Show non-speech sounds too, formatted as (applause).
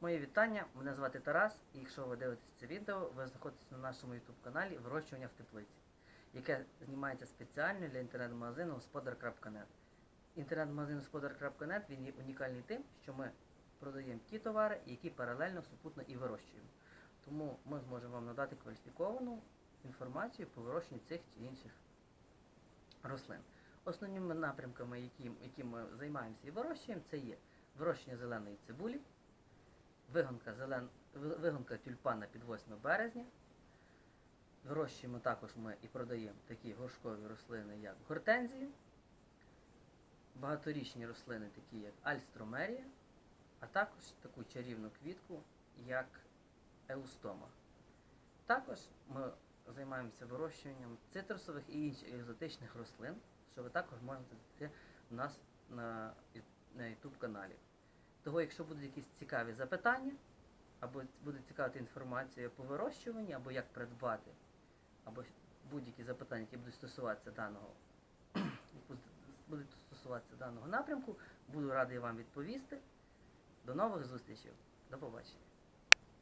Моє вітання, мене звати Тарас, і якщо ви дивитесь це відео, ви знаходитесь на нашому YouTube каналі Вирощування в теплиці, яке знімається спеціально для інтернет-магазину господар.нет. Інтернет-магазин господар.нет він є унікальний тим, що ми продаємо ті товари, які паралельно супутно і вирощуємо. Тому ми зможемо вам надати кваліфіковану інформацію по вирощенню цих чи інших рослин. Основними напрямками, які ми займаємося і вирощуємо, це є вирощення зеленої цибулі, вигонка, зелен... вигонка тюльпана під 8 березня. Вирощуємо також ми і продаємо такі горшкові рослини, як гортензію, багаторічні рослини, такі як альстромерія, а також таку чарівну квітку, як еустома. Також ми займаємося вирощуванням цитрусових і інших екзотичних рослин, що ви також можете знайти у нас на YouTube каналі. Того, якщо будуть якісь цікаві запитання, або буде цікавити інформація по вирощуванні, або як придбати, або будь-які запитання, які будуть стосуватися даного, (clears throat) будуть стосуватися даного напрямку, буду радий вам відповісти. До нових зустрічей. До побачення.